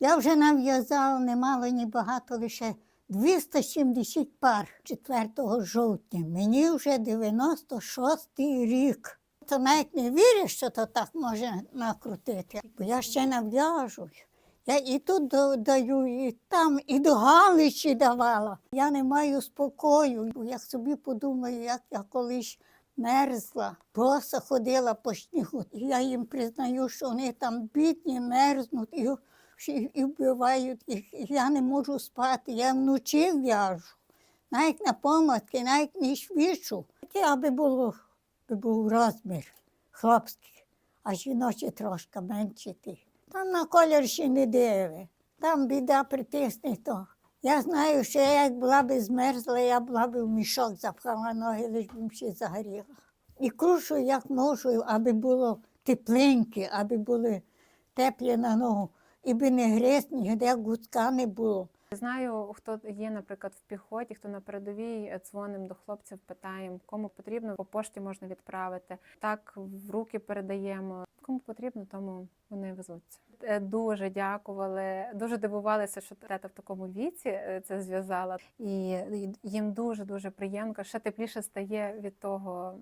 Я вже нав'язала немало, ні багато, лише 270 пар 4 жовтня. Мені вже 96 рік. То навіть не вірю, що то так може накрутити, бо я ще нав'яжу. Я і тут даю, і там, і до Галичі давала. Я не маю спокою. Як собі подумаю, як я колись мерзла, боса ходила по снігу. Я їм признаю, що вони там бідні, мерзнуть і, вбивають їх. І я не можу спати. Я вночі в'яжу. Навіть на помадки, навіть не швидшу. Аби було, був розмір хлопський, а жіночі трошки менші. Там на колір ще не диви. Там біда притисне то. Я знаю, що я як була б змерзла, я була б в мішок запхала ноги, лиш б ще загоріла. І крушу, як можу, аби було тепленьке, аби були теплі на ногу, і би не гриз, ніде гуцка не було. Знаю, хто є, наприклад, в піхоті, хто на передовій е, дзвоним до хлопців, питаємо, кому потрібно, по пошті можна відправити. Так в руки передаємо. Кому потрібно, тому вони везуться. Е, Дуже дякували, дуже дивувалися, що тета в такому віці е, це зв'язала. І їм дуже дуже приємно, ще тепліше стає від того,